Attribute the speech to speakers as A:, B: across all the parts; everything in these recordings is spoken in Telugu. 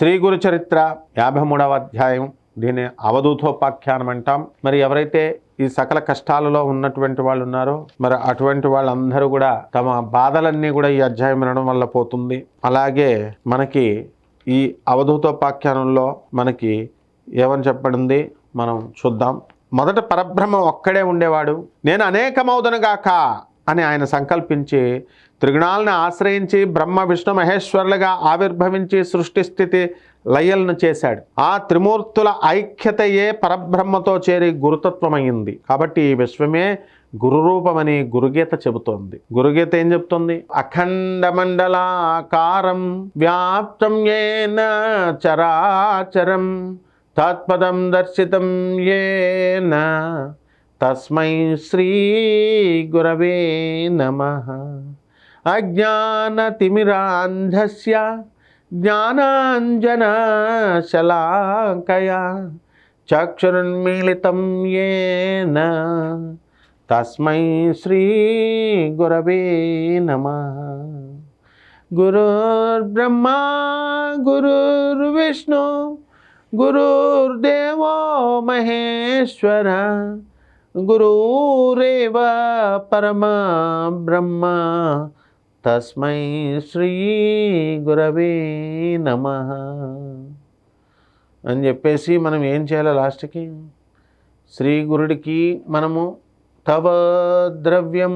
A: శ్రీ గురు చరిత్ర యాభై మూడవ అధ్యాయం. దీని అవధూతోపాఖ్యానం అంటాం. మరి ఎవరైతే ఈ సకల కష్టాలలో ఉన్నటువంటి వాళ్ళు ఉన్నారో మరి అటువంటి వాళ్ళందరూ కూడా తమ బాధలన్నీ కూడా ఈ అధ్యాయం వినడం వల్ల పోతుంది. అలాగే మనకి ఈ అవధూతోపాఖ్యానంలో మనకి ఏమని చెప్పడింది మనం చూద్దాం. మొదట పరబ్రహ్మ ఒక్కడే ఉండేవాడు. నేను అనేకమవుదనుగాక అని ఆయన సంకల్పించి త్రిగుణాలను ఆశ్రయించి బ్రహ్మ విష్ణు మహేశ్వరులుగా ఆవిర్భవించి సృష్టి స్థితి లయలను చేశాడు. ఆ త్రిమూర్తుల ఐక్యతయే పరబ్రహ్మతో చేరి గురుతత్వమైంది. కాబట్టి ఈ విశ్వమే గురురూపమని గురుగీత చెబుతోంది. గురుగీత ఏం చెప్తుంది అఖండ మండలాకారం వ్యాప్తం ఏన చరాచరం తత్పదం దర్శితం ఏన తస్మై శ్రీ గురవే నమ. అజ్ఞానతిమిరాంధస్య జ్ఞానాంజనశలాకయా చక్షురున్మీళితం ఏన తస్మై శ్రీ గురవే నమ. గురుర్బ్రహ్మా గురుర్విష్ణు గురుర్దేవో మహేశ్వర గురురేవ పరమ బ్రహ్మ తస్మై శ్రీ గురవే నమ అని చెప్పేసి మనం ఏం చేయాలి లాస్ట్కి? శ్రీ గురుడికి మనము తవ ద్రవ్యం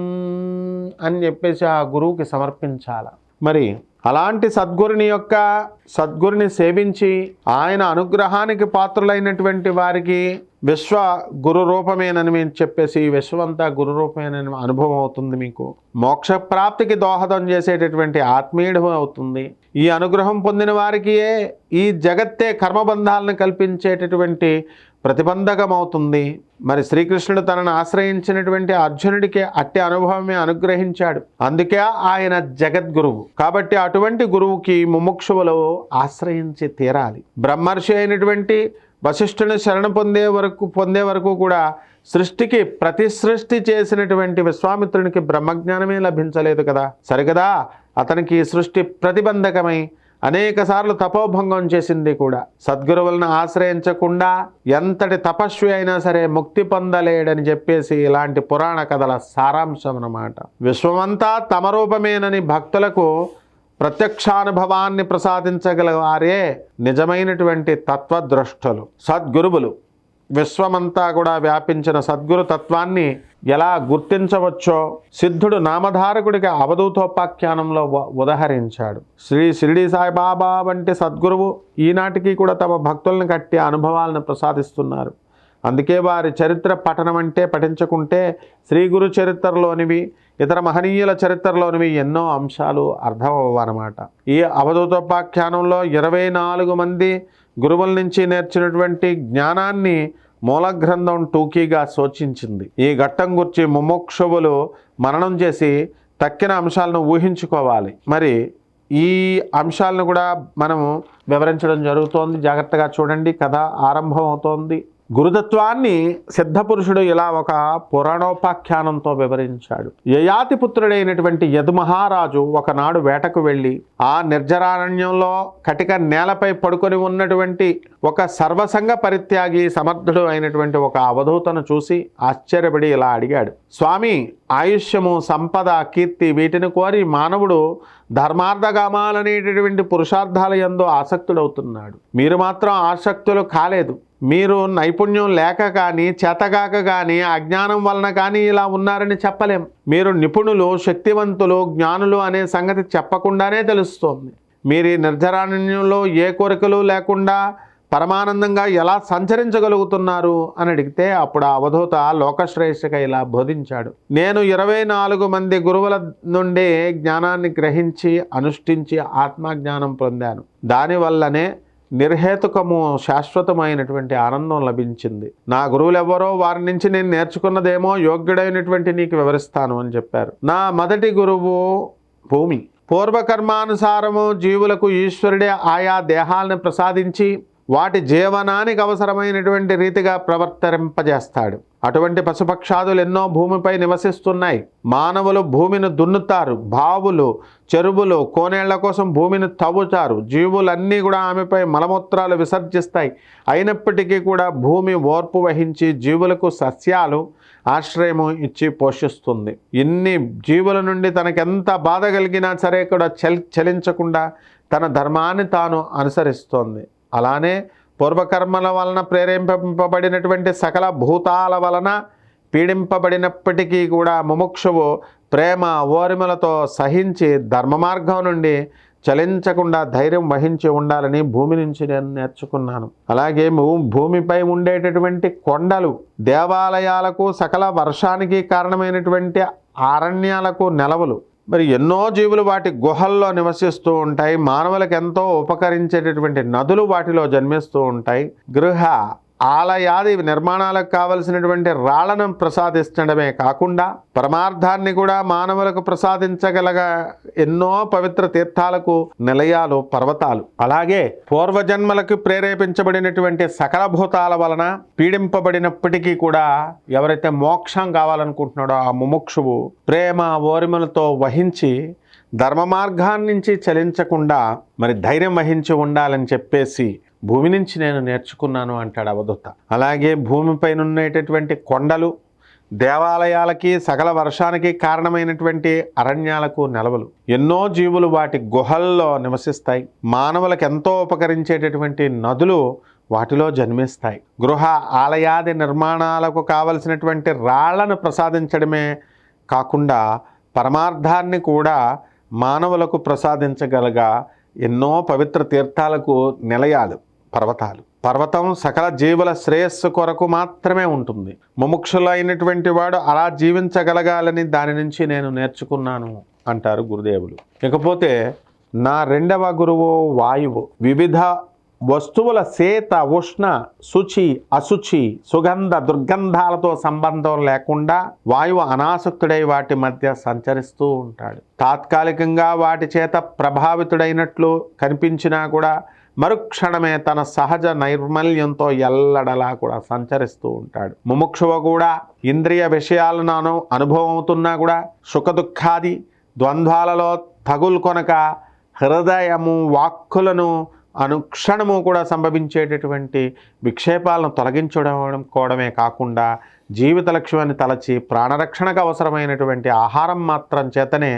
A: అని చెప్పేసి ఆ గురువుకి సమర్పించాల. మరి అలాంటి సద్గురుని యొక్క సద్గురుని సేవించి ఆయన అనుగ్రహానికి పాత్రులైనటువంటి వారికి విశ్వ గురు రూపమేనని మేము చెప్పేసి విశ్వమంతా గురు రూపమేనని అనుభవం అవుతుంది మీకు. మోక్ష ప్రాప్తికి దోహదం చేసేటటువంటి ఆత్మీయుడు అవుతుంది. ఈ అనుగ్రహం పొందిన వారికి ఈ జగత్తే కర్మబంధాలను కల్పించేటటువంటి ప్రతిబంధకం అవుతుంది. మరి శ్రీకృష్ణుడు తనను ఆశ్రయించినటువంటి అర్జునుడికి అట్టి అనుభవమే అనుగ్రహించాడు. అందుకే ఆయన జగద్గురువు. కాబట్టి అటువంటి గురువుకి ముముక్షువులు ఆశ్రయించి తీరాలి. బ్రహ్మర్షి అయినటువంటి వశిష్ఠుని శరణ పొందే వరకు పొందే వరకు కూడా సృష్టికి ప్రతి సృష్టి చేసినటువంటి విశ్వామిత్రునికి బ్రహ్మజ్ఞానమే లభించలేదు కదా. సరిగదా? అతనికి సృష్టి ప్రతిబంధకమై అనేక సార్లు తపోభంగం చేసింది కూడా. సద్గురువులను ఆశ్రయించకుండా ఎంతటి తపస్వి అయినా సరే ముక్తి పొందలేడని చెప్పేసి ఇలాంటి పురాణ కథల సారాంశం అన్నమాట. విశ్వమంతా తమ రూపమేనని భక్తులకు ప్రత్యక్షానుభవాన్ని ప్రసాదించగల వారే నిజమైనటువంటి తత్వద్రష్టలు సద్గురువులు. విశ్వమంతా కూడా వ్యాపించిన సద్గురు తత్వాన్ని ఎలా గుర్తించవచ్చో సిద్ధుడు నామధారకుడికి అవధూతోపాఖ్యానంలో ఉదహరించాడు. శ్రీ షిరిడి సాయిబాబా వంటి సద్గురువు ఈనాటికి కూడా తమ భక్తులను కట్టి అనుభవాలను ప్రసాదిస్తున్నారు. అందుకే వారి చరిత్ర పఠనం అంటే పఠించకుంటే శ్రీ గురు చరిత్రలోనివి ఇతర మహనీయుల చరిత్రలోనివి ఎన్నో అంశాలు అర్థమవ్వనమాట ఈ అవధూతోపాఖ్యానంలో ఇరవై నాలుగు మంది గురువుల నుంచి నేర్చినటువంటి జ్ఞానాన్ని మూల గ్రంథం టూకీగా సూచించింది ఈ ఘట్టం గురించి ముముక్షువులు మరణం చేసి తక్కిన అంశాలను ఊహించుకోవాలి. మరి ఈ అంశాలను కూడా మనము వివరించడం జరుగుతోంది. జాగ్రత్తగా చూడండి. కథ ఆరంభం అవుతోంది గురుదత్వాన్ని సిద్ధపురుషుడు ఇలా ఒక పురాణోపాఖ్యానంతో వివరించాడు. యయాతి పుత్రుడైనటువంటి యదుమహారాజు ఒకనాడు వేటకు వెళ్ళి ఆ నిర్జరారణ్యంలో కటిక నేలపై పడుకొని ఉన్నటువంటి ఒక సర్వసంగ పరిత్యాగి సమర్థుడు అయినటువంటి ఒక అవధూతను చూసి ఆశ్చర్యపడి ఇలా అడిగాడు. స్వామి ఆయుష్యము సంపద కీర్తి వీటిని కోరి మానవుడు ధర్మార్థగామాలనేటటువంటి పురుషార్థాల ఎందు ఆసక్తుడవుతున్నాడు. మీరు మాత్రం ఆసక్తులు కాలేదు. మీరు నైపుణ్యం లేక కానీ చేతగాక కానీ అజ్ఞానం వలన కానీ ఇలా ఉన్నారని చెప్పలేం. మీరు నిపుణులు శక్తివంతులు జ్ఞానులు అనే సంగతి చెప్పకుండానే తెలుస్తోంది. మీరు ఈ ఏ కోరికలు లేకుండా పరమానందంగా ఎలా సంచరించగలుగుతున్నారు అని అడిగితే అప్పుడు ఆ అవధూత లోకశ్రేష్ఠగా ఇలా బోధించాడు. నేను ఇరవై నాలుగు మంది గురువుల నుండి జ్ఞానాన్ని గ్రహించి అనుష్ఠించి ఆత్మజ్ఞానం పొందాను. దానివల్లనే నిర్హేతుకము శాశ్వతమైనటువంటి ఆనందం లభించింది. నా గురువులు ఎవరో వారి నుంచి నేను నేర్చుకున్నదేమో యోగ్యుడైనటువంటి నీకు వివరిస్తాను అని చెప్పారు. నా మొదటి గురువు భూమి. పూర్వకర్మానుసారము జీవులకు ఈశ్వరుడే ఆయా దేహాలను ప్రసాదించి వాటి జీవనానికి అవసరమైనటువంటి రీతిగా ప్రవర్తింపజేస్తాడు. అటువంటి పశుపక్షాదులు ఎన్నో భూమిపై నివసిస్తున్నాయి. మానవులు భూమిని దున్నుతారు. బావులు చెరువులు కోనేళ్ళ కోసం భూమిని తవ్వుతారు. జీవులన్నీ కూడా ఆమెపై మలమూత్రాలు విసర్జిస్తాయి. అయినప్పటికీ కూడా భూమి ఓర్పు వహించి జీవులకు సస్యాలు ఆశ్రయము ఇచ్చి పోషిస్తుంది. ఇన్ని జీవుల నుండి తనకెంత బాధ కలిగినా సరే కూడా చలి చలించకుండా తన ధర్మాన్ని తాను అనుసరిస్తోంది. అలానే పూర్వకర్మల వలన ప్రేరేపింపబడినటువంటి సకల భూతాల వలన పీడింపబడినప్పటికీ కూడా ముముక్షువు ప్రేమ ఓరిమలతో సహించి ధర్మ మార్గం నుండి చలించకుండా ధైర్యం వహించి ఉండాలని భూమి నుంచి నేను నేర్చుకున్నాను. అలాగే భూమిపై ఉండేటటువంటి కొండలు దేవాలయాలకు సకల వర్షానికి కారణమైనటువంటి అరణ్యాలకు నెలవులు. మరి ఎన్నో జీవులు వాటి గుహల్లో నివసిస్తూ ఉంటాయి. మానవులకు ఎంతో ఉపకరించేటటువంటి నదులు వాటిలో జన్మిస్తూ ఉంటాయి. గృహ ఆలయాది నిర్మాణాలకు కావలసినటువంటి రాళ్ళను ప్రసాదించడమే కాకుండా పరమార్థాన్ని కూడా మానవులకు ప్రసాదించగలగ ఎన్నో పవిత్ర తీర్థాలకు నిలయాలు పర్వతాలు. అలాగే పూర్వజన్మలకు ప్రేరేపించబడినటువంటి సకల భూతాల వలన పీడింపబడినప్పటికీ కూడా ఎవరైతే మోక్షం కావాలనుకుంటున్నాడో ఆ ముముక్షువు ప్రేమ ఓరిమలతో వహించి ధర్మ మార్గాన్నించి చలించకుండా మరి ధైర్యం వహించి ఉండాలని చెప్పేసి భూమి నుంచి నేను నేర్చుకున్నాను అంటాడు అవధూత. అలాగే భూమిపైన ఉండేటటువంటి కొండలు దేవాలయాలకి సకల వర్షానికి కారణమైనటువంటి అరణ్యాలకు నెలవలు. ఎన్నో జీవులు వాటి గుహల్లో నివసిస్తాయి. మానవులకు ఎంతో ఉపకరించేటటువంటి నదులు వాటిలో జన్మిస్తాయి. గృహ ఆలయాది నిర్మాణాలకు కావలసినటువంటి రాళ్ళను ప్రసాదించడమే కాకుండా పరమార్థాన్ని కూడా మానవులకు ప్రసాదించగలగా ఎన్నో పవిత్ర తీర్థాలకు నిలయాలు. పర్వతాలు. పర్వతం సకల జీవుల శ్రేయస్సు కొరకు మాత్రమే ఉంటుంది. ముముక్షులైనటువంటి వాడు అలా జీవించగలగాలని దాని నుంచి నేను నేర్చుకున్నాను అంటారు గురుదేవులు. ఇకపోతే నా రెండవ గురువు వాయువు. వివిధ వస్తువుల శీత ఉష్ణ శుచి అశుచి సుగంధ దుర్గంధాలతో సంబంధం లేకుండా వాయువు అనాసక్తుడై వాటి మధ్య సంచరిస్తూ ఉంటాడు. తాత్కాలికంగా వాటి చేత ప్రభావితుడైనట్లు కనిపించినా కూడా మరుక్షణమే తన సహజ నైర్మల్యంతో ఎల్లడలా కూడా సంచరిస్తూ ఉంటాడు. ముముక్షువ కూడా ఇంద్రియ విషయాలను అనుభవం అవుతున్నా కూడా సుఖదుఖాది ద్వంద్వాలలో తగులుకొనక హృదయము వాక్కులను అనుక్షణము కూడా సంభవించేటటువంటి విక్షేపాలను తొలగించడం కోవడమే కాకుండా జీవిత లక్ష్యాన్ని తలచి ప్రాణరక్షణకు అవసరమైనటువంటి ఆహారం మాత్రం చేతనే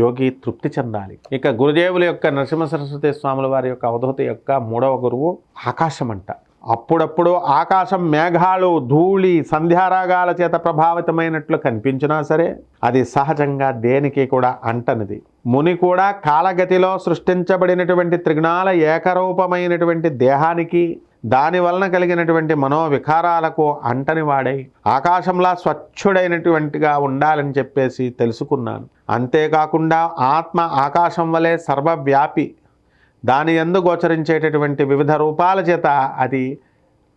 A: యోగి తృప్తి చెందాలి. ఇక గురుదేవుల యొక్క నరసింహ సరస్వతి స్వాముల వారి యొక్క అవధూత యొక్క మూడవ గురువు ఆకాశం అంట అప్పుడప్పుడు ఆకాశం మేఘాలు ధూళి సంధ్యారాగాల చేత ప్రభావితమైనట్లు కనిపించినా సరే అది సహజంగా దేనికి కూడా అంటనిది. ముని కూడా కాలగతిలో సృష్టించబడినటువంటి త్రిగుణాల ఏకరూపమైనటువంటి దేహానికి దాని వలన కలిగినటువంటి మనోవికారాలకు అంటని వాడై ఆకాశంలా స్వచ్ఛుడైనటువంటిగా ఉండాలని చెప్పేసి తెలుసుకున్నాను. అంతేకాకుండా ఆత్మ ఆకాశం వలె సర్వవ్యాపి దాని ఎందు గోచరించేటటువంటి వివిధ రూపాల చేత అది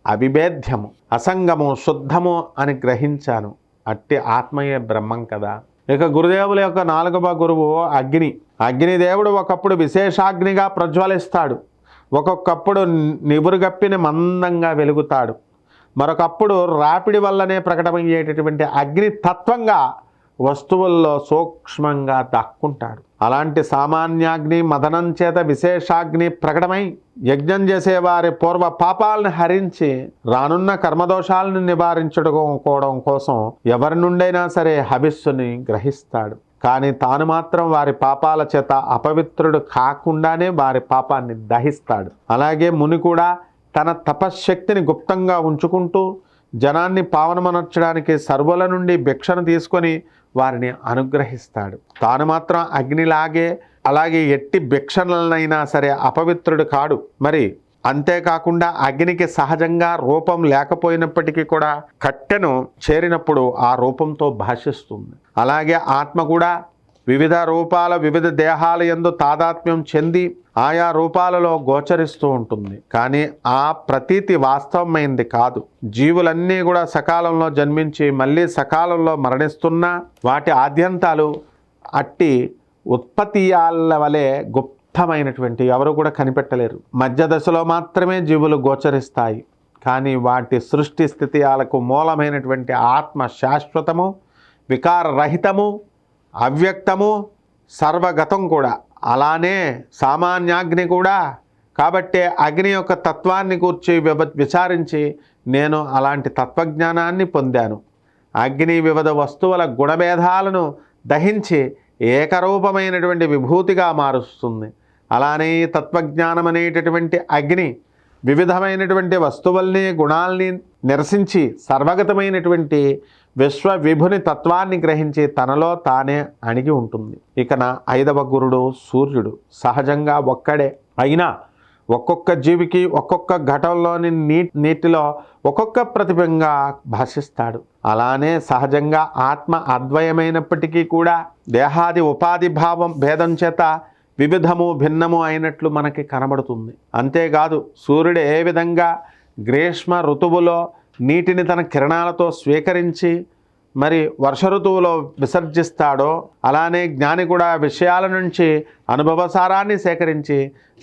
A: అవిభేద్యము అసంగము శుద్ధము అని గ్రహించాను. అట్టి ఆత్మయే బ్రహ్మం కదా. ఇక గురుదేవుల యొక్క నాలుగవ గురువు అగ్ని. అగ్నిదేవుడు ఒకప్పుడు విశేషాగ్నిగా ప్రజ్వలిస్తాడు. ఒక్కొక్కప్పుడు నిబురుగప్పిని మందంగా వెలుగుతాడు. మరొకప్పుడు రాపిడి వల్లనే ప్రకటమయ్యేటటువంటి అగ్నితత్వంగా వస్తువుల్లో సూక్ష్మంగా దాక్కుంటాడు. అలాంటి సామాన్యాగ్ని మదనం చేత విశేషాగ్ని ప్రకటమై యజ్ఞం చేసేవారి పూర్వ పాపాలను హరించి రానున్న కర్మదోషాలను నివారించుకోవడం కోసం ఎవరి నుండైనా సరే హవిస్సుని గ్రహిస్తాడు. కానీ తాను మాత్రం వారి పాపాల చేత అపవిత్రుడు కాకుండానే వారి పాపాన్ని దహిస్తాడు. అలాగే ముని కూడా తన తపశ్శక్తిని గుప్తంగా ఉంచుకుంటూ జనాన్ని పావనమనర్చడానికి సర్వుల నుండి భిక్షను తీసుకొని వారిని అనుగ్రహిస్తాడు. తాను మాత్రం అగ్నిలాగే అలాగే ఎట్టి భిక్షణలనైనా సరే అపవిత్రుడు కాడు. మరి అంతేకాకుండా అగ్నికి సహజంగా రూపం లేకపోయినప్పటికీ కూడా కట్టెను చేరినప్పుడు ఆ రూపంతో భాషిస్తుంది. అలాగే ఆత్మ కూడా వివిధ రూపాల వివిధ దేహాల ఎందు తాదాత్మ్యం చెంది ఆయా రూపాలలో గోచరిస్తూ ఉంటుంది. కానీ ఆ ప్రతీతి వాస్తవమైంది కాదు. జీవులన్నీ కూడా సకాలంలో జన్మించి మళ్ళీ సకాలంలో మరణిస్తున్నా వాటి ఆద్యంతాలు అట్టి ఉత్పత్తియాల వలె గొప్ప వ్యర్థమైనటువంటి ఎవరు కూడా కనిపెట్టలేరు. మధ్య దశలో మాత్రమే జీవులు గోచరిస్తాయి. కానీ వాటి సృష్టి స్థితియాలకు మూలమైనటువంటి ఆత్మ శాశ్వతము వికారరహితము అవ్యక్తము సర్వగతం కూడా. అలానే సామాన్యాగ్ని కూడా. కాబట్టే అగ్ని యొక్క తత్వాన్ని కూర్చి విచారించి నేను అలాంటి తత్వజ్ఞానాన్ని పొందాను. అగ్ని వివిధ వస్తువుల గుణభేదాలను దహించి ఏకరూపమైనటువంటి విభూతిగా మారుస్తుంది. అలానే తత్వజ్ఞానం అనేటటువంటి అగ్ని వివిధమైనటువంటి వస్తువుల్ని గుణాల్ని నిరసించి సర్వగతమైనటువంటి విశ్వ విభుని తత్వాన్ని గ్రహించి తనలో తానే అణిగి ఉంటుంది. ఇక నా ఐదవ గురుడు సూర్యుడు. సహజంగా ఒక్కడే. అయినా ఒక్కొక్క జీవికి ఒక్కొక్క ఘటంలోని నీ నీటిలో ఒక్కొక్క ప్రతిబింగా భాషిస్తాడు. అలానే సహజంగా ఆత్మ అద్వయమైనప్పటికీ కూడా దేహాది ఉపాధి భావం భేదం చేత వివిధము భిన్నము అయినట్లు మనకి కనబడుతుంది. అంతేకాదు సూర్యుడు ఏ విధంగా గ్రీష్మ ఋతువులో నీటిని తన కిరణాలతో స్వీకరించి మరి వర్ష ఋతువులో విసర్జిస్తాడో అలానే జ్ఞాని కూడా విషయాల నుంచి అనుభవసారాన్ని సేకరించి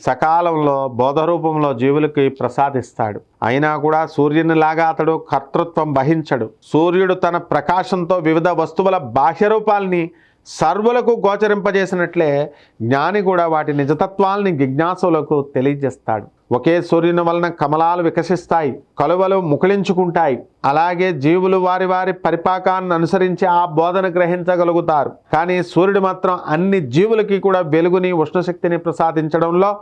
A: సకాలంలో బోధరూపంలో జీవులకి ప్రసాదిస్తాడు. అయినా కూడా సూర్యునిలాగా అతడు కర్తృత్వం వహించడు. సూర్యుడు తన ప్రకాశంతో వివిధ వస్తువుల బాహ్య రూపాల్ని సర్వులకు గోచరింపజేసినట్లే జ్ఞాని కూడా వాటి నిజతత్వాల్ని జిజ్ఞాసులకు తెలియజేస్తాడు. ఒకే సూర్యుని వలన కమలాలు వికసిస్తాయి కలువలు ముకుళించుకుంటాయి. అలాగే జీవులు వారి వారి పరిపాకాన్ని అనుసరించి ఆ బోధన గ్రహించగలుగుతారు. కానీ సూర్యుడు మాత్రం అన్ని జీవులకి కూడా వెలుగుని ఉష్ణశక్తిని ప్రసాదించడంలో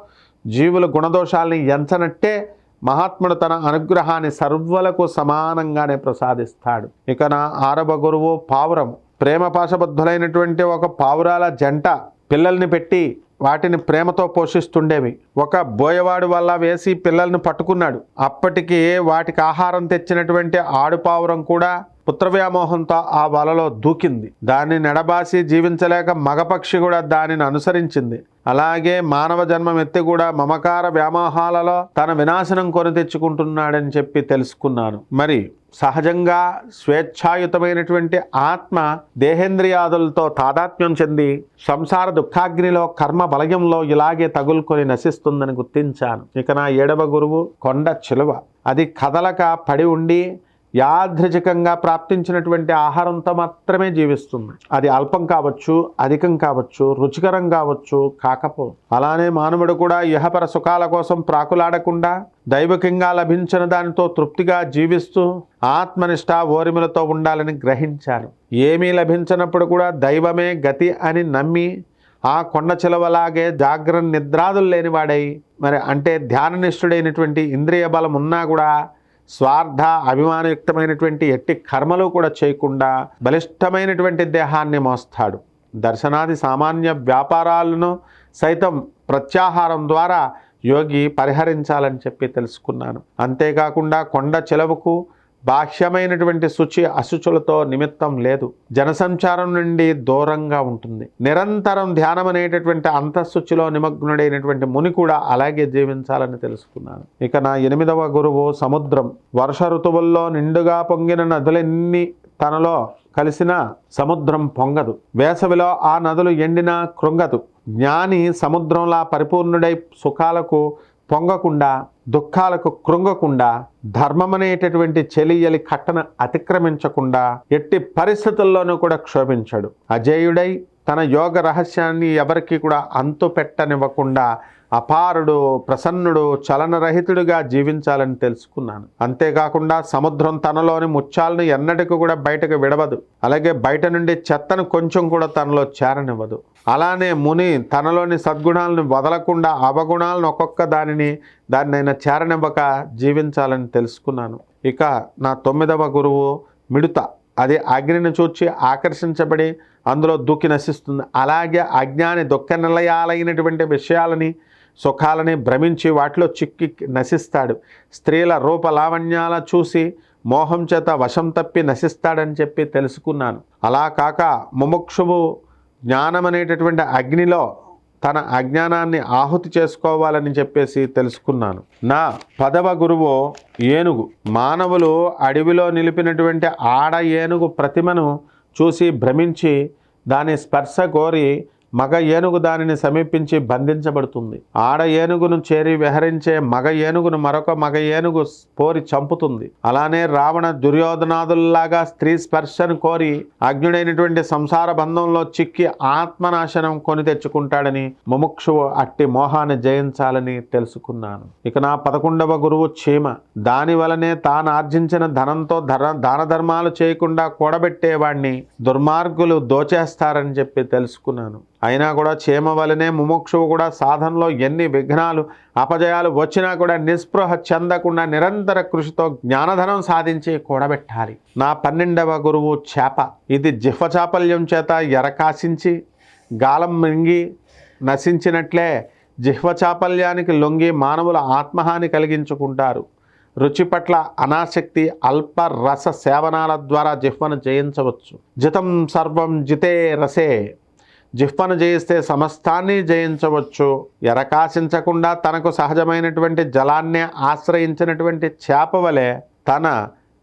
A: జీవుల గుణదోషాల్ని ఎంచనట్టే మహాత్ముడు తన అనుగ్రహాన్ని సర్వులకు సమానంగానే ప్రసాదిస్తాడు. ఇక నా ఆరవ గురువు పావురం. ప్రేమ పాశబద్ధులైనటువంటి ఒక పావురాల జంట పిల్లల్ని పెట్టి వాటిని ప్రేమతో పోషిస్తుండేవి. ఒక బోయవాడు వల్ల వేసి పిల్లల్ని పట్టుకున్నాడు. అప్పటికి వాటికి ఆహారం తెచ్చినటువంటి ఆడుపావురం కూడా పుత్రవ్యామోహంతో ఆ వలలో దూకింది. దాన్ని నెడబాసి జీవించలేక మగపక్షి కూడా దానిని అనుసరించింది. అలాగే మానవ జన్మం ఎత్తి కూడా మమకార వ్యామోహాలలో తన వినాశనం కొని తెచ్చుకుంటున్నాడని చెప్పి తెలుసుకున్నాను. మరి సహజంగా స్వేచ్ఛాయుతమైనటువంటి ఆత్మ దేహేంద్రియాదులతో తాదాత్మ్యం చెంది సంసార దుఃఖాగ్నిలో కర్మ బలయంలో ఇలాగే తగులుకొని నశిస్తుందని గుర్తించాను. ఇక నా ఏడవ గురువు కొండ చిలువ. అది కదలక పడి ఉండి యాదృచికంగా ప్రాప్తించినటువంటి ఆహారంతో మాత్రమే జీవిస్తుంది. అది అల్పం కావచ్చు అధికం కావచ్చు రుచికరం కావచ్చు కాకపో. అలానే మానవుడు కూడా ఇహపర సుఖాల కోసం ప్రాకులాడకుండా దైవకంగా లభించిన దానితో తృప్తిగా జీవిస్తూ ఆత్మనిష్ట ఓరిమలతో ఉండాలని గ్రహించారు ఏమీ లభించినప్పుడు కూడా దైవమే గతి అని నమ్మి ఆ కొండ చిలవలాగే జాగ్రత్త నిద్రాదులు లేనివాడై మరి అంటే ధ్యాననిష్ఠుడైనటువంటి ఇంద్రియ బలం ఉన్నా కూడా స్వార్థ అభిమానయుక్తమైనటువంటి ఎట్టి కర్మలు కూడా చేయకుండా బలిష్టమైనటువంటి దేహాన్ని మోస్తాడు. దర్శనాది సామాన్య వ్యాపారాలను సైతం ప్రత్యాహారం ద్వారా యోగి పరిహరించాలని చెప్పి తెలుసుకున్నాను. అంతేకాకుండా కొండ చెలవుకు బాహ్యమైనటువంటి శుచి అశుచులతో నిమిత్తం లేదు. జనసంచారం నుండి దూరంగా ఉంటుంది. నిరంతరం ధ్యానం అనేటటువంటి అంతఃశుచిలో నిమగ్నుడైనటువంటి ముని కూడా అలాగే జీవించాలని తెలుసుకున్నాను. ఇక నా ఎనిమిదవ గురువు సముద్రం. వర్ష ఋతువుల్లో నిండుగా పొంగిన నదులన్నీ తనలో కలిసిన సముద్రం పొంగదు. వేసవిలో ఆ నదులు ఎండినా కృంగదు. జ్ఞాని సముద్రంలా పరిపూర్ణుడై సుఖాలకు పొంగకుండా దుఃఖాలకు కృంగకుండా ధర్మం అనేటటువంటి చెలియలి కట్టను అతిక్రమించకుండా ఎట్టి పరిస్థితుల్లోనూ కూడా క్షోభించాడు. అజేయుడై తన యోగ రహస్యాన్ని ఎవరికి కూడా అంతు పెట్టనివ్వకుండా అపారుడు ప్రసన్నుడు చలనరహితుడిగా జీవించాలని తెలుసుకున్నాను. అంతేకాకుండా సముద్రం తనలోని ముత్యాలను ఎన్నటికీ కూడా బయటకు విడవదు. అలాగే బయట నుండి చెత్తను కొంచెం కూడా తనలో చేరనివ్వదు. అలానే ముని తనలోని సద్గుణాలను వదలకుండా అవగుణాలను ఒక్కొక్క దానిని దాన్నైనా చేరనివ్వక జీవించాలని తెలుసుకున్నాను. ఇక నా తొమ్మిదవ గురువు మిడుత. అది అగ్నిని చూచి ఆకర్షించబడి అందులో దుఃఖి నశిస్తుంది. అలాగే అజ్ఞాని దుఃఖ నిలయాలైనటువంటి విషయాలని సుఖాలని భ్రమించి వాటిలో చిక్కి నశిస్తాడు. స్త్రీల రూపలావణ్యాల చూసి మోహం చేత వశం తప్పి నశిస్తాడని చెప్పి తెలుసుకున్నాను. అలా కాక ముముక్షువు జ్ఞానమనేటటువంటి అగ్నిలో తన అజ్ఞానాన్ని ఆహుతి చేసుకోవాలని చెప్పేసి తెలుసుకున్నాను. నా పదవ గురువు ఏనుగు. మానవులు అడవిలో నిలిపినటువంటి ఆడ ఏనుగు ప్రతిమను చూసి భ్రమించి దాని స్పర్శ కోరి మగ ఏనుగు దానిని సమీపించి బంధించబడుతుంది. ఆడ ఏనుగును చేరి విహరించే మగ ఏనుగును మరొక మగ ఏనుగు పోరి చంపుతుంది. అలానే రావణ దుర్యోధనాదుల్లాగా స్త్రీ స్పర్శను కోరి అగ్నుడైనటువంటి సంసార బంధంలో చిక్కి ఆత్మనాశనం కొని తెచ్చుకుంటాడని ముముక్షువు అట్టి మోహాన్ని జయించాలని తెలుసుకున్నాను. ఇక నా పదకొండవ గురువు చీమ. దాని వలనే తాను ఆర్జించిన ధనంతో ధర దాన ధర్మాలు చేయకుండా కూడబెట్టేవాడిని దుర్మార్గులు దోచేస్తారని చెప్పి తెలుసుకున్నాను. అయినా కూడా క్షేమ వలనే ముముక్షువు కూడా సాధనలో ఎన్ని విఘ్నాలు అపజయాలు వచ్చినా కూడా నిస్పృహ చెందకుండా నిరంతర కృషితో జ్ఞానధనం సాధించి కూడబెట్టాలి. నా పన్నెండవ గురువు చేప. ఇది జిహ్వ చాపల్యం చేత ఎరకాశించి గాలం మింగి నశించినట్లే జిహ్వ చాపల్యానికి లొంగి మానవుల ఆత్మహాని కలిగించుకుంటారు. రుచి పట్ల అనాసక్తి అల్ప రస సేవనాల ద్వారా జిహ్వను జయించవచ్చు. జితం సర్వం జితే రసే. జిహ్వను జయిస్తే సమస్తాన్ని జయించవచ్చు. ఎరకాశించకుండా తనకు సహజమైనటువంటి జలాన్నే ఆశ్రయించినటువంటి చేపవలె తన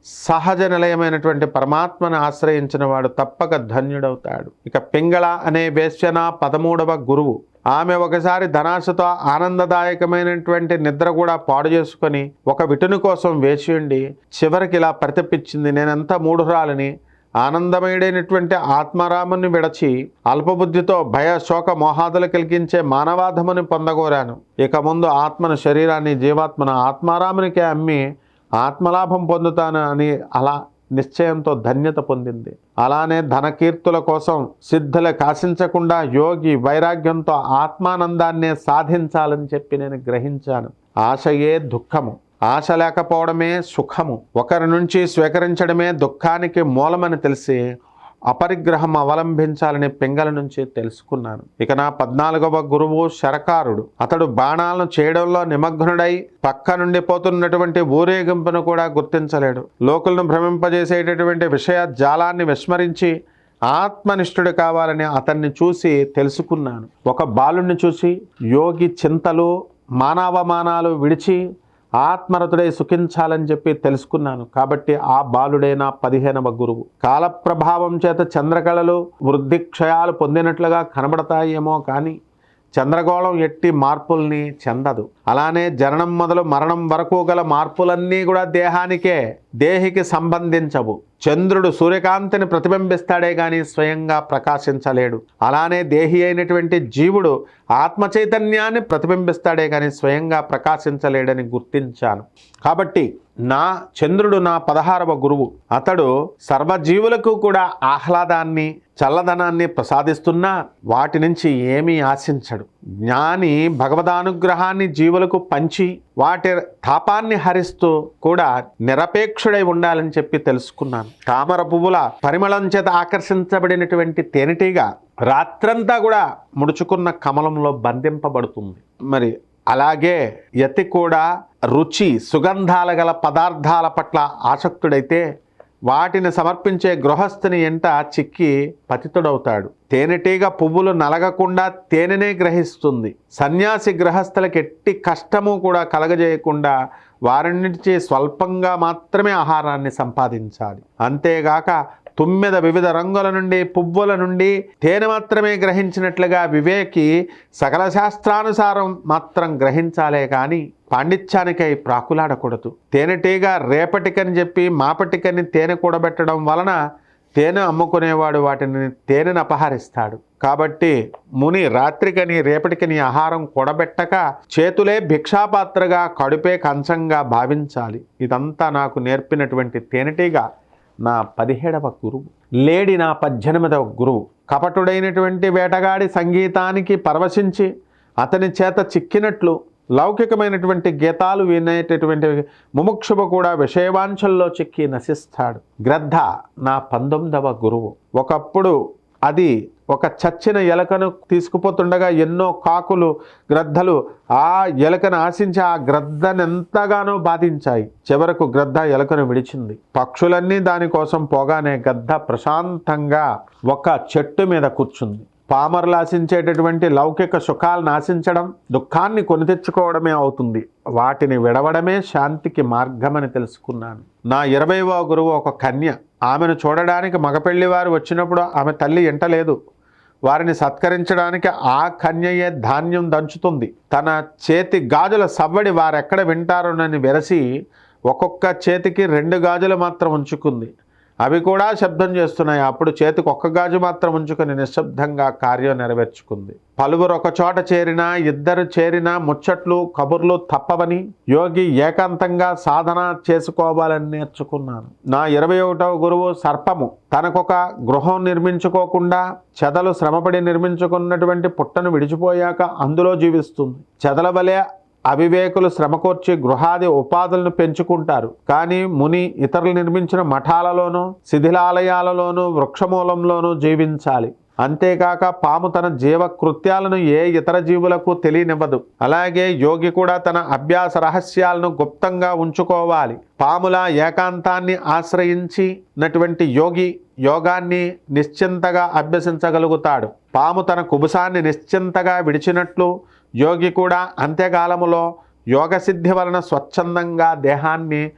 A: సహజ నిలయమైనటువంటి పరమాత్మను ఆశ్రయించిన వాడు తప్పక ధన్యుడవుతాడు. ఇక పింగళ అనే వేశ్యన పదమూడవ గురువు. ఆమె ఒకసారి ధనాశతో ఆనందదాయకమైనటువంటి నిద్ర కూడా పాడు చేసుకొని ఒక విటుని కోసం వేచి ఉండి చివరికి ఇలా ప్రతిపించింది నేనెంత మూఢురాలని ఆనందమయుడైనటువంటి ఆత్మారాముని విడచి అల్పబుద్ధితో భయ శోక మోహాదులు కలిగించే మానవాధముని పొందగోరాను. ఇక ముందు ఆత్మను శరీరాన్ని జీవాత్మను ఆత్మారామునికే అమ్మి ఆత్మలాభం పొందుతాను అని అలా నిశ్చయంతో ధన్యత పొందింది. అలానే ధనకీర్తుల కోసం సిద్ధులకు కాశించకుండా యోగి వైరాగ్యంతో ఆత్మానందాన్నే సాధించాలని చెప్పి నేను గ్రహించాను. ఆశయే దుఃఖము. ఆశ లేకపోవడమే సుఖము. ఒకరి నుంచి స్వీకరించడమే దుఃఖానికి మూలమని తెలిసి అపరిగ్రహం అవలంబించాలని పింగళ నుంచి తెలుసుకున్నాను. ఇక నా పద్నాలుగవ గురువు శరకారుడు. అతడు బాణాలను చేయడంలో నిమగ్నుడై పక్క నుండి పోతున్నటువంటి ఊరేగింపును కూడా గుర్తించలేడు. లోకులను భ్రమింపజేసేటటువంటి విషయ జాలాన్ని విస్మరించి ఆత్మనిష్ఠుడు కావాలని అతన్ని చూసి తెలుసుకున్నాను. ఒక బాలుణ్ణి చూసి యోగి చింతలు మానవమానాలు విడిచి ఆత్మరతుడై సుఖించాలని చెప్పి తెలుసుకున్నాను. కాబట్టి ఆ బాలుడైన పదిహేనవ గురువు. కాల ప్రభావం చేత చంద్రకళలు వృద్ధి క్షయాలు పొందినట్లుగా కనబడతాయేమో కానీ చంద్రగోళం ఎట్టి మార్పుల్ని చెందదు. అలానే జననం మొదలు మరణం వరకు గల మార్పులన్నీ కూడా దేహానికే దేహికి సంబంధించవు. చంద్రుడు సూర్యకాంతిని ప్రతిబింబిస్తాడే కానీ స్వయంగా ప్రకాశించలేడు. అలానే దేహి అయినటువంటి జీవుడు ఆత్మ చైతన్యాన్ని ప్రతిబింబిస్తాడే కానీ స్వయంగా ప్రకాశించలేడని గుర్తించాను. కాబట్టి నా చంద్రుడు నా పదహారవ గురువు. అతడు సర్వజీవులకు కూడా ఆహ్లాదాన్ని చల్లదనాన్ని ప్రసాదిస్తున్నా వాటి నుంచి ఏమీ ఆశించడు. జ్ఞాని భగవదానుగ్రహాన్ని జీవులకు పంచి వాటి తాపాన్ని హరిస్తూ కూడా నిరపేక్షుడై ఉండాలని చెప్పి తెలుసుకున్నాను. తామర పువ్వుల పరిమళం చేత ఆకర్షించబడినటువంటి తేనెటీగ రాత్రంతా కూడా ముడుచుకున్న కమలంలో బంధింపబడుతుంది. మరి అలాగే యతి కూడా రుచి సుగంధాల గల పదార్థాల పట్ల ఆసక్తుడైతే వాటిని సమర్పించే గృహస్థుని ఎంట చిక్కి పతితుడవుతాడు. తేనెటీగ పువ్వులు నలగకుండా తేనెనే గ్రహిస్తుంది. సన్యాసి గృహస్థులకు ఎట్టి కష్టము కూడా కలగజేయకుండా వారి నుంచి స్వల్పంగా మాత్రమే ఆహారాన్ని సంపాదించాలి. అంతేగాక తుమ్మెద వివిధ రంగుల నుండి పువ్వుల నుండి తేనె మాత్రమే గ్రహించినట్లుగా వివేకి సకల శాస్త్రానుసారం మాత్రం గ్రహించాలే కానీ పాండిత్యానికై ప్రాకులాడకూడదు. తేనెటీగ రేపటికని చెప్పి మాపటికని తేనె కూడబెట్టడం వలన తేనె అమ్ముకునేవాడు వాటిని తేనెను అపహరిస్తాడు. కాబట్టి ముని రాత్రికని రేపటికని ఆహారం కూడబెట్టక చేతులే భిక్షాపాత్రగా కడుపే కంచంగా భావించాలి. ఇదంతా నాకు నేర్పినటువంటి తేనెటీగ. నా పదిహేడవ గురువు. లేడి నా పద్దెనిమిదవ గురువు. కపటుడైనటువంటి వేటగాడి సంగీతానికి పరవశించి అతని చేత చిక్కినట్లు లౌకికమైనటువంటి గీతాలు వినేటటువంటి ముముక్షుభ కూడా విషయవాంఛల్లో చిక్కి నశిస్తాడు. గ్రద్ధ నా పంతొమ్మిదవ గురువు. ఒకప్పుడు అది ఒక చచ్చిన ఎలకను తీసుకుపోతుండగా ఎన్నో కాకులు గ్రద్దలు ఆ ఎలకను ఆశించి ఆ గ్రద్దని ఎంతగానో బాధించాయి. చివరకు గ్రద్ద ఎలకను విడిచింది. పక్షులన్నీ దానికోసం పోగానే గద్ద ప్రశాంతంగా ఒక చెట్టు మీద కూర్చుంది. పామర్లు ఆశించేటటువంటి లౌకిక సుఖాలను ఆశించడం దుఃఖాన్ని కొని తెచ్చుకోవడమే అవుతుంది. వాటిని విడవడమే శాంతికి మార్గమని తెలుసుకున్నాను. నా ఇరవైవ గురువు ఒక కన్య. ఆమెను చూడడానికి మగపెళ్ళివారు వచ్చినప్పుడు ఆమె తల్లి ఎంటలేదు వారిని సత్కరించడానికి ఆ కన్యయే ధాన్యం దంచుతుంది. తన చేతి గాజుల సవ్వడి వారెక్కడ వింటారోనని వెరసి ఒక్కొక్క చేతికి రెండు గాజులు మాత్రం ఉంచుకుంది. అవి కూడా శబ్దం చేస్తున్నాయి. అప్పుడు చేతికి ఒక్క గాజు మాత్రం ఉంచుకొని నిశ్శబ్దంగా కార్యం నెరవేర్చుకుంది. పలువురు ఒక చోట చేరినా ఇద్దరు చేరినా ముచ్చట్లు కబుర్లు తప్పవని యోగి ఏకాంతంగా సాధన చేసుకోవాలని నేర్చుకున్నాను. నా ఇరవై ఒకటవ గురువు సర్పము. తనకొక గృహం నిర్మించుకోకుండా చెదలు శ్రమపడి నిర్మించుకున్నటువంటి పుట్టను విడిచిపోయాక అందులో జీవిస్తుంది. చెదల వలె అవివేకులు శ్రమకూర్చి గృహాది ఉపాధులను పెంచుకుంటారు. కానీ ముని ఇతరులు నిర్మించిన మఠాలలోనూ శిథిలాలయాలలోనూ వృక్షమూలంలోనూ జీవించాలి. అంతేకాక పాము తన జీవ కృత్యాలను ఏ ఇతర జీవులకు తెలియనివ్వదు. అలాగే యోగి కూడా తన అభ్యాస రహస్యాలను గుప్తంగా ఉంచుకోవాలి. పాముల ఏకాంతాన్ని ఆశ్రయించినటువంటి యోగి యోగాన్ని నిశ్చింతగా అభ్యసించగలుగుతాడు. పాము తన కుబుసాన్ని నిశ్చింతగా విడిచినట్లు యోగి కూడా అంత్యకాలములో యోగసిద్ధి వలన స్వచ్ఛందంగా దేహాన్ని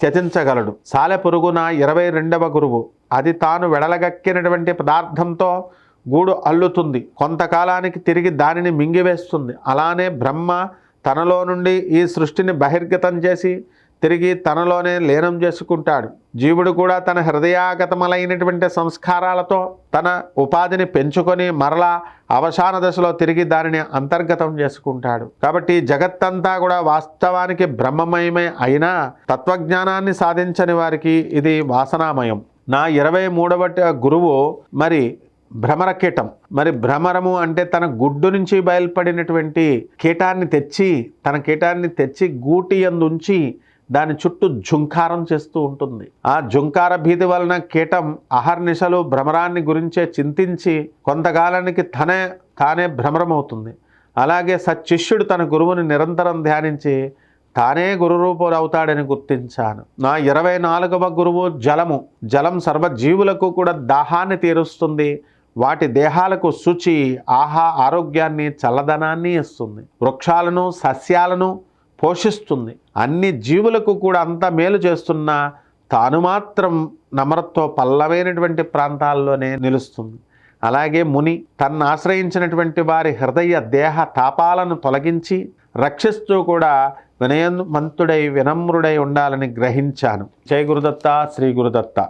A: త్యజించగలడు. సాలెపురుగున ఇరవై రెండవ గురువు. అది తాను వెడలగక్కినటువంటి పదార్థంతో గూడు అల్లుతుంది. కొంతకాలానికి తిరిగి దానిని మింగివేస్తుంది. అలానే బ్రహ్మ తనలో నుండి ఈ సృష్టిని బహిర్గతం చేసి తిరిగి తనలోనే లీనం చేసుకుంటాడు. జీవుడు కూడా తన హృదయాగతములైనటువంటి సంస్కారాలతో తన ఉపాధిని పెంచుకొని మరలా అవసాన దశలో తిరిగి దానిని అంతర్గతం చేసుకుంటాడు. కాబట్టి జగత్తంతా కూడా వాస్తవానికి బ్రహ్మమయమే అయినా తత్వజ్ఞానాన్ని సాధించని వారికి ఇది వాసనామయం. నా ఇరవై మూడవ గురువు మరి భ్రమర కీటం మరి భ్రమరము అంటే తన గుడ్డు నుంచి బయలుపడినటువంటి కీటాన్ని తెచ్చి తన కీటాన్ని తెచ్చి గూటి ఉంచి దాని చుట్టూ జుంకారం చేస్తూ ఉంటుంది. ఆ జుంకార భీతి వలన కీటం అహర్నిశలు భ్రమరాన్ని గురించే చింతించి కొంతకాలానికి తనే తానే భ్రమరమవుతుంది. అలాగే సచ్చిష్యుడు తన గురువుని నిరంతరం ధ్యానించి తానే గురురూపుడు అవుతాడని గుర్తించాను. నా ఇరవై నాలుగవ గురువు జలము. జలం సర్వజీవులకు కూడా దాహాన్ని తీరుస్తుంది. వాటి దేహాలకు శుచి ఆహా ఆరోగ్యాన్ని చల్లదనాన్ని ఇస్తుంది. వృక్షాలను సస్యాలను పోషిస్తుంది. అన్ని జీవులకు కూడా అంత మేలు చేస్తున్న తాను మాత్రం నమ్రతో పల్లవైనటువంటి ప్రాంతాల్లోనే నిలుస్తుంది. అలాగే ముని తన్ను ఆశ్రయించినటువంటి వారి హృదయ దేహ తాపాలను తొలగించి రక్షిస్తూ కూడా వినయమంతుడై వినమ్రుడై ఉండాలని గ్రహించాను. జై గురుదత్త శ్రీ గురుదత్త.